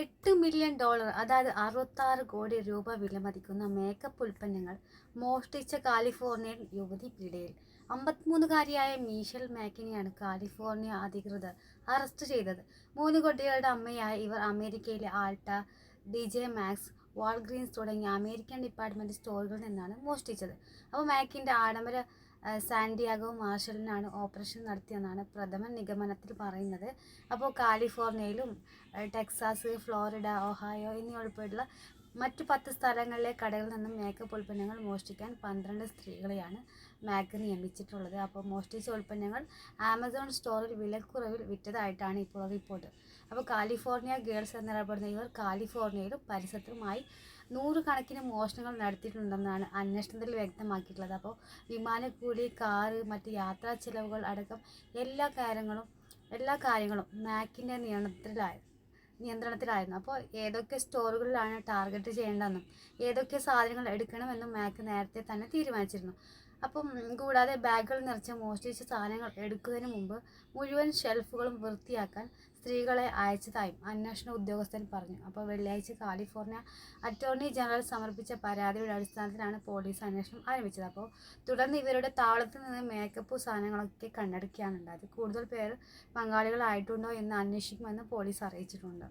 എട്ട് million dollar അതായത് അറുപത്താറ് കോടി രൂപ വിലമതിക്കുന്ന മേക്കപ്പ് ഉൽപ്പന്നങ്ങൾ മോഷ്ടിച്ച കാലിഫോർണിയൻ യുവതി പിടിയിൽ. അമ്പത്തിമൂന്നുകാരിയായ മീഷൽ മാക്കിനെയാണ് കാലിഫോർണിയ അധികൃതർ അറസ്റ്റ് ചെയ്തത്. മൂന്ന് കുട്ടികളുടെ അമ്മയായ ഇവർ അമേരിക്കയിലെ Ulta T J Maxx Walgreens തുടങ്ങിയ അമേരിക്കൻ ഡിപ്പാർട്ട്മെന്റ് സ്റ്റോറുകളിൽ നിന്നാണ് മോഷ്ടിച്ചത്. അപ്പോൾ മാക്കിന്റെ ആഡംബര ആ, സാന്റിയാഗോ മാർഷലിനാണ് ഓപ്പറേഷൻ നടത്തിയെന്നാണ് പ്രഥമ നിഗമനത്തിൽ പറയുന്നത്. അപ്പോൾ കാലിഫോർണിയയിലും ടെക്സാസ് ഫ്ലോറിഡ ഒഹായോ എന്നീ ഉൾപ്പെടെയുള്ള മറ്റു പത്ത് സ്ഥലങ്ങളിലെ കടകളിൽ നിന്നും മേക്കപ്പ് ഉൽപ്പന്നങ്ങൾ മോഷ്ടിക്കാൻ പന്ത്രണ്ട് സ്ത്രീകളെയാണ് മാക്ക് നിയമിച്ചിട്ടുള്ളത്. അപ്പോൾ മോഷ്ടിച്ച ഉൽപ്പന്നങ്ങൾ ആമസോൺ സ്റ്റോറിൽ വിലക്കുറവിൽ വിറ്റതായിട്ടാണ് ഇപ്പോൾ റിപ്പോർട്ട്. അപ്പോൾ കാലിഫോർണിയ ഗേൾസ് എന്നറിയപ്പെടുന്ന ഇവർ കാലിഫോർണിയയിലും പരിസരത്തുമായി നൂറുകണക്കിന് മോഷണങ്ങൾ നടത്തിയിട്ടുണ്ടെന്നാണ് അന്വേഷണത്തിൽ വ്യക്തമാക്കിയിട്ടുള്ളത്. അപ്പോൾ വിമാനക്കൂലി കാറ് മറ്റ് യാത്രാ ചിലവുകൾ അടക്കം എല്ലാ കാര്യങ്ങളും എല്ലാ കാര്യങ്ങളും മാക്കിന്റെ നിയന്ത്രണത്തിലായി നിയന്ത്രണത്തിലായിരുന്നു. അപ്പോൾ ഏതൊക്കെ സ്റ്റോറുകളിലാണ് ടാർഗറ്റ് ചെയ്യേണ്ടതെന്നും ഏതൊക്കെ സാധനങ്ങൾ എടുക്കണമെന്നും മാക്ക് നേരത്തെ തന്നെ തീരുമാനിച്ചിരുന്നു. അപ്പം കൂടാതെ ബാഗുകൾ നിറച്ച മോഷ്ടിച്ച സാധനങ്ങൾ എടുക്കുന്നതിന് മുമ്പ് മുഴുവൻ ഷെൽഫുകളും വൃത്തിയാക്കാൻ സ്ത്രീകളെ അയച്ചതായും അന്വേഷണ ഉദ്യോഗസ്ഥൻ പറഞ്ഞു. അപ്പോൾ വെള്ളിയാഴ്ച കാലിഫോർണിയ അറ്റോർണി ജനറൽ സമർപ്പിച്ച പരാതിയുടെ അടിസ്ഥാനത്തിലാണ് പോലീസ് അന്വേഷണം ആരംഭിച്ചത്. അപ്പോൾ തുടർന്ന് ഇവരുടെ താവളത്തിൽ നിന്ന് മേക്കപ്പ് സാധനങ്ങളൊക്കെ കണ്ടെടുക്കുകയാണ് ഉണ്ടായത്. കൂടുതൽ പേർ പങ്കാളികളായിട്ടുണ്ടോ എന്ന് അന്വേഷിക്കുമെന്ന് പോലീസ് അറിയിച്ചിട്ടുണ്ട്.